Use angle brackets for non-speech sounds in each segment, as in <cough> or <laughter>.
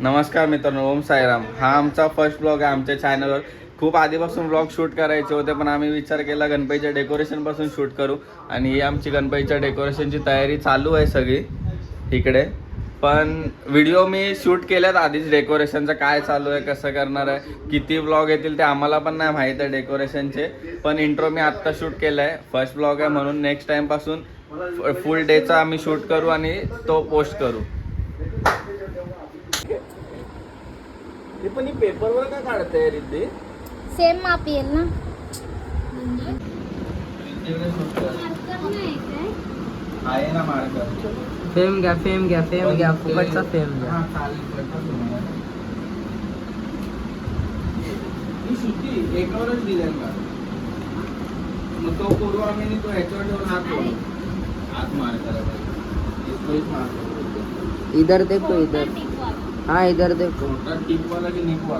नमस्कार मित्रांनो ओम साईराम. हा आमचा फर्स्ट ब्लॉग आहे आमच्या चॅनलवर खूप आधीपासून ब्लॉग शूट करायचे होते पण आम्ही विचार केला गणपतीच्या डेकोरेशनपासून शूट करू. आणि ही आमची गणपतीच्या डेकोरेशनची तयारी चालू आहे सगळी इकडे. पण व्हिडिओ मी शूट केल्यात आधीच डेकोरेशनचं काय चालू आहे कसं करणार आहे किती ब्लॉग येतील ते आम्हाला पण नाही माहीत आहे डेकोरेशनचे पण इंट्रो मी आत्ता शूट केलं आहे फर्स्ट ब्लॉग आहे म्हणून नेक्स्ट टाईमपासून फुल डेचा आम्ही शूट करू आणि तो पोस्ट करू. पण ही पेपरवर का काढते रिद्धी सेम माप येईल ना. आहे ना मार्कर फेम घ्या फेम घ्या फेम घ्या फुकटचा फेम घ्या. हा, चालेल, फुकटचा फेम आहे. ही सुट्टी एकावरच दिलेल का? मग तो करू आम्ही आणि तो ह्याच्यावर ठेवून हात करू. हात मार करायला तोच मार करू. इधर देखो इधर. हाँ इधर देखो। की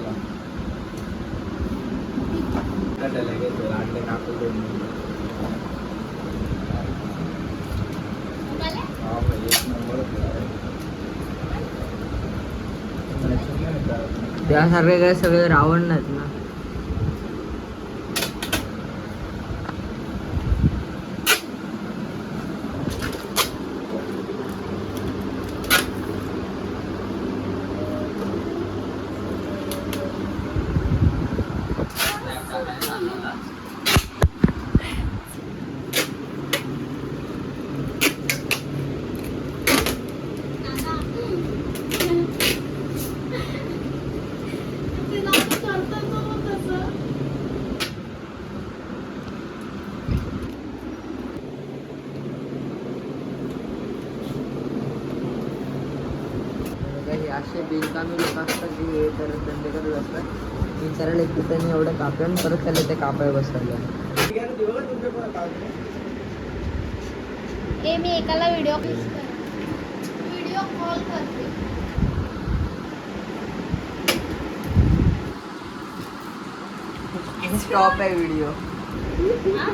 आहे. त्यासारखे काय सगळे रावण नाहीत ना? काही असे बिनकामी लोक असतात की हे करत धंदे करत असतात विचारायला एक त्यांनी एवढं कापेन परत त्याला ते कापाय बसवलं ए मी एकाला व्हिडिओ व्हिडिओ कॉल करते स्टॉप आहे व्हिडिओ हा?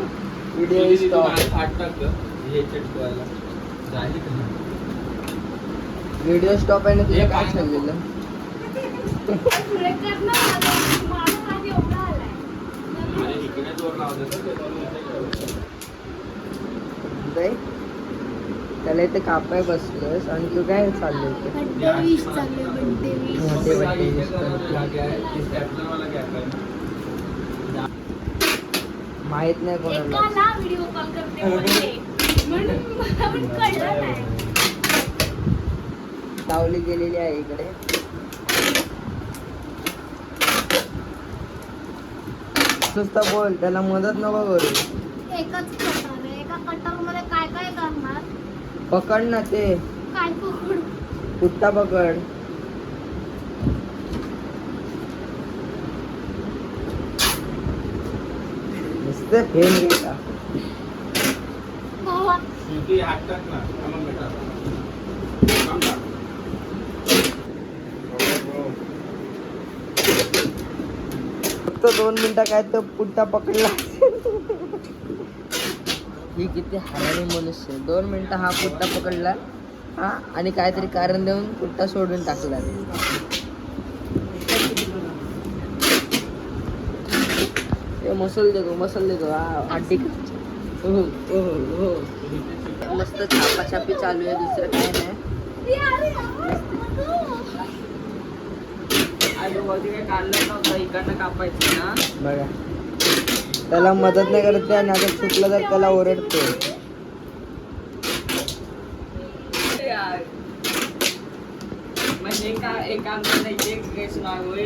व्हिडिओ स्टॉप हात टाक. हे चिटकवायला. झाली का? व्हिडिओ स्टॉप आहे ना तुझं काय. जाई त्याला इथे कापाय बसलंस आणि तू काय ना. माहीत नाही कोणाला एकाला व्हिडिओ कॉल करते बोलते. म्हणून मला पण कळलं नाही लावली गेलेली आहे इकडे. नुसतं बोल त्याला मदत नको करू. एकच कटर आहे. एका कटरमध्ये काय काय करणार? पकड ना ते. काय पकडू? कुत्ता पकड. नुसतं फेम घेता भावा श्रुती, हात टाक ना. हा मग बेटा. थांब टाक. फक्त दोन मिनिटं काय तर पुट्टा पकडला. ही किती हाराने मनुष्य. दोन मिनिटं हा पुट्टा पकडला. हा. आणि काहीतरी कारण देऊन पुट्टा सोडून टाकला. ए, मसल देतो मसल देतो हो मस्त छापाछापी चालू आहे दुसरं काय नाही. काढलं नव्हतं इकडनं कापायचं ना. बघा. त्याला मदत नाही करत ते आणि आता चुकलं तर त्याला ओरडते म्हणजे का एका एक ड्रेस मागवले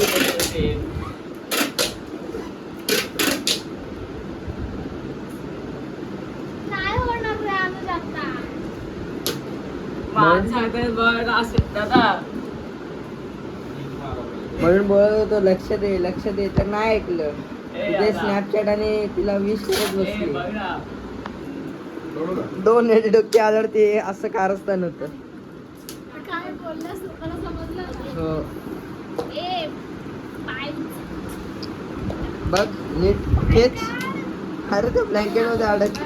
बघ दादा. म्हणून बोलत होतो लक्ष दे लक्ष दे. तर नाही ऐकलं. आता. स्नॅपचॅट आणि तिला विश करत बसली? दोन एडी डोके आल्यावर ते असं कारस्थान होतं. काय बोललास? लोकांना समजलं नाही. हो. बघ नीट खेच. अरे ते ब्लँकेटमध्ये अडक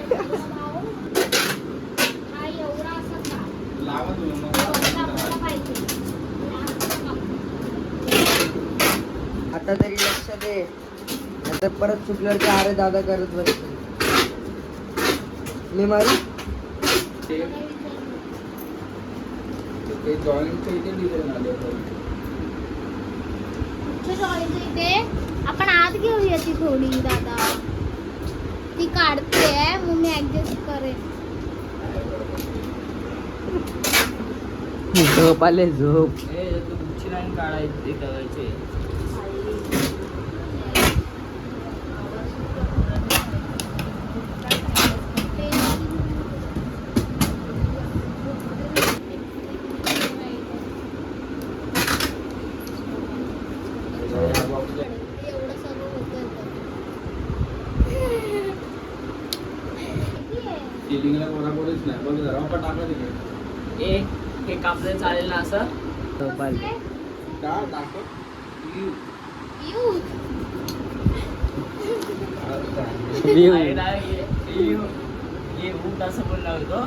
हा एवढा असा का लावा तुम्ही मग. एवढा आपल्याला पाहिजे आता तरी लक्ष दे. नाहीतर परत चुकल्यावर ते अरे दादा करत बसते मी मारू? इथे आपण आत घेऊया ती थोडी दादा. ती काढते मग मी ऍडजस्ट करेन. झोप आले झोप. ए तू गुच्ची लाईन काढायची करायचे एवढं सगळं होतं सिलिंगला कोणाकोणीच नाही बघ जरा आपण टाका तिकडे ए हे कापलं चालेल ना असं? ना, ये- ये- ये. ऊट असं बोलला होतो.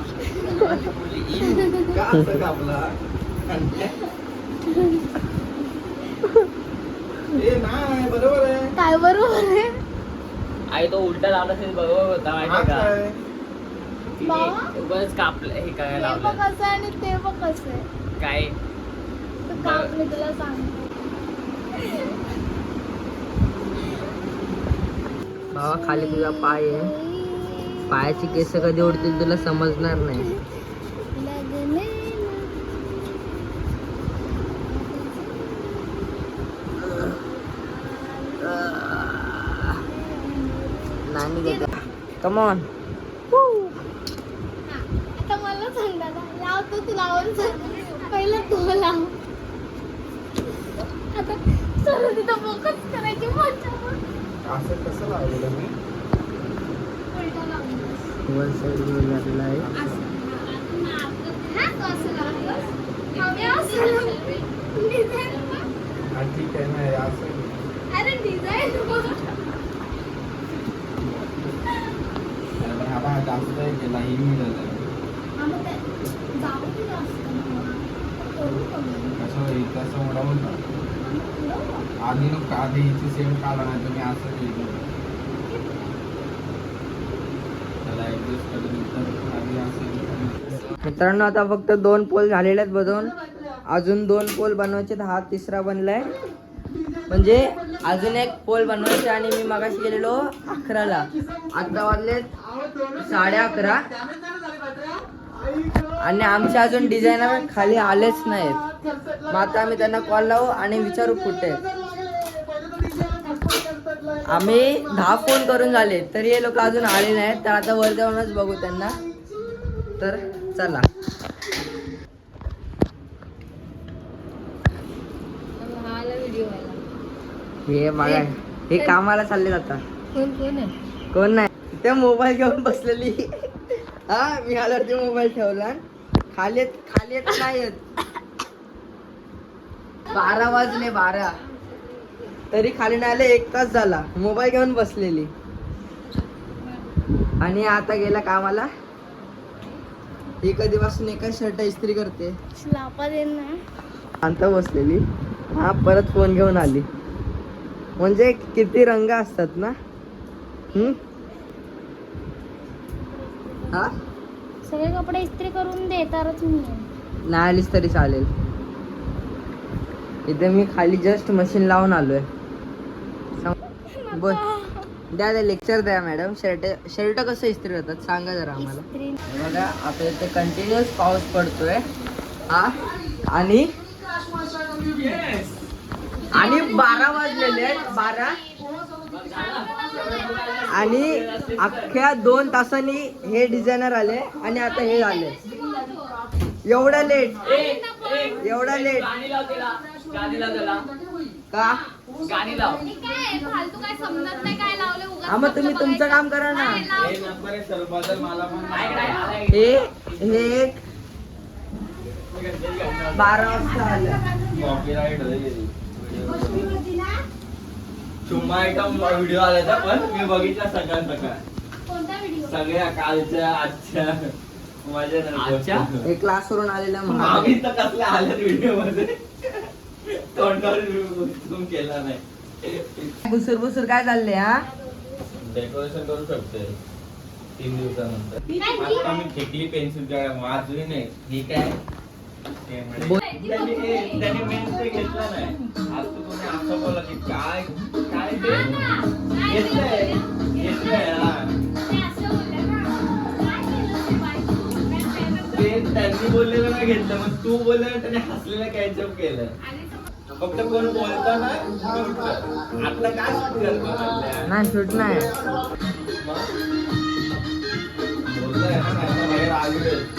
बरोबर आहे. काय बरोबर आहे? आई तो उलटा लावला असेल बरोबर होता माहिती का? तिने उगाच कापलं हे काय बघ लावलं. कसं आहे आणि ते बघ कसं आहे. काय? तर काप मी तुला सांगते. भावा खाली तुझा पाय आहे. पायाची केस कधी उडतील तुला समजणार नाही. नानी कमॉन मला सांग दादा लावतो तू लावून सांग पहिलं तो लाव. आता सर्व तिथं फोकस करायची मजा असं कसं लावलेलं मी? उलटा. वन साईड आहे. असं. असं असं लाव. ठीक आहे ना असं. अरे डिझाईन हा केला ही मिळालं. तसं उडवून आधी नको आधी हिची सेम काढा नाही तुम्ही असं केलं. त्याला ऍडजस्ट करून नंतर आधी असं मित्रांनो आता फक्त दोन पोल झालेले आहेत बनवून अजून दोन पोल बनवायचे. हा तिसरा बनलाय. म्हणजे अजून एक पोल बनवायचे आणि मी मगाशी गेलेलो अकराला. आता वाजले साडे अकरा. आणि आमचे अजून डिझायनर खाली आलेच नाहीत. मग आता आम्ही त्यांना कॉल लावू आणि विचारू कुठे. आहेत. आम्ही दहा फोन करून झाले तरी हे लोक अजून आले नाहीत. तर आता वर जाऊनच बघू त्यांना. तर चला. हे बघा हे कामाला चालले आता कोण कोण आहे? कोण नाही? ते मोबाईल घेऊन बसलेली. हा मी आल्यावरती मोबाईल ठेवला. खाली खाली येत नाही येत बारा वाजले बारा. तरी खाली नाही आले एक तास झाला. मोबाईल घेऊन बसलेली. आणि आता गेला कामाला. ही कधीपासून एका शर्ट इस्त्री करते. शांत बसलेली. हा परत फोन घेऊन आली. म्हणजे किती रंग असतात ना? हम्म? हा? सगळे कपडे इस्त्री करून देतारच मी. नाही आलीस तरी चालेल. इथे मी खाली जस्ट मशीन लावून आलोय. सांग- बोल. द्या द्या लेक्चर द्या मॅडम शर्ट शर्ट कसं इस्त्री करतात? सांगा जरा आम्हाला. हे बघा आता इथे कंटिन्युअस पाऊस पडतोय. हा? आणि? आणि बारा वाजलेले आहेत. बारा आणि अख्ख्या दोन तासांनी हे डिझायनर आले आणि आता हे आले. एवढा लेट एवढा लेट का? हा मग तुम्ही तुमचं काम करा ना. हे हे बारा वाजता आलं. चुम्मा आयटम व्हिडिओ आला होता पण मी बघितला सकाळ सकाळ कोणता व्हिडिओ सगळ्या कालच्या आजच्या माझ्या आजच्या? <laughs> हे क्लासवरून आलेला तर कसल्या आल्या व्हिडिओमध्ये <laughs> तोंडावर केला नाही. बुसूर बुसूर काय चाललंय हा? डेकोरेशन करू शकते तीन दिवसानंतर. आता मी फेकली पेन्सिल काय वाजली नाही ठीक आहे. त्यांनी मेन ते घेतलं नाही. आज तू कोणी असं बोला की काय काय ते घेतलंय. घेतलंय हा. ते त्यांनी बोललेलं नाही घेतलं मग तू बोललेलं त्याने हसलेलं कॅचअप केलं. फक्त कोण बोलतो ना shoot कर. आता काय शूट करतो? नाही शूट नाही? बोलतोय ना, बाहेर आलोय.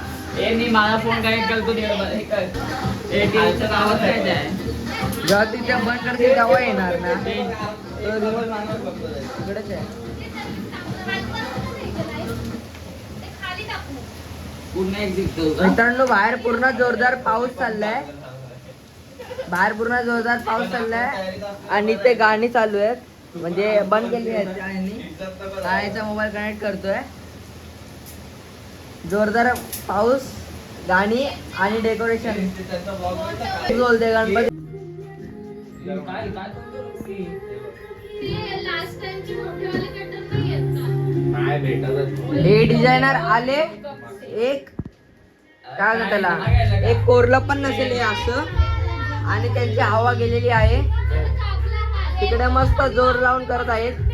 ए मी माझा फोन कनेक्ट करतो दे कर. ए टीव्हीचं नावच काय ते आहे? जेव्हा तिथे बंद करते तेव्हा येणार ना. तो रिमोट मागणार फक्त त्याचा. इकडेच आहे. पूर्ण मित्रांनो बाहेर पूर्ण जोरदार पाऊस चाललाय. बाहेर पूर्ण जोरदार पाऊस चाललाय. आणि ते गाणी चालू आहेत. म्हणजे बंद केली आईचा मोबाईल कनेक्ट करतोय. जोरदार पाऊस गाणी आणि डेकोरेशन बोलते गणपती. हे डिझायनर आले. एक काय म्हणतात त्याला? एक कोरलं पण नसेल हे असं. आणि त्यांची हवा गेलेली आहे. तिकडे मस्त जोर लावून करत आहेत.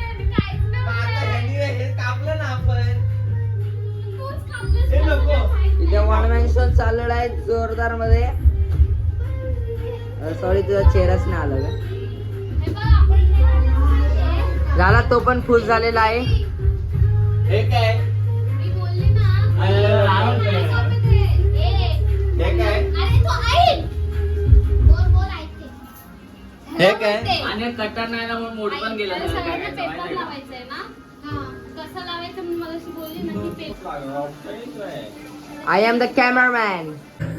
इथे वन मॅन शो चाललेला आहे जोरदारमध्ये. सॉरी तुझा चेहराच नाही आला का झाला तो पण फुल झालेला आहे. हे काय? हे काय? हे काय? आणि कटर नाही ना म्हणून मोड पण गेला लावायचं मी मला बोलली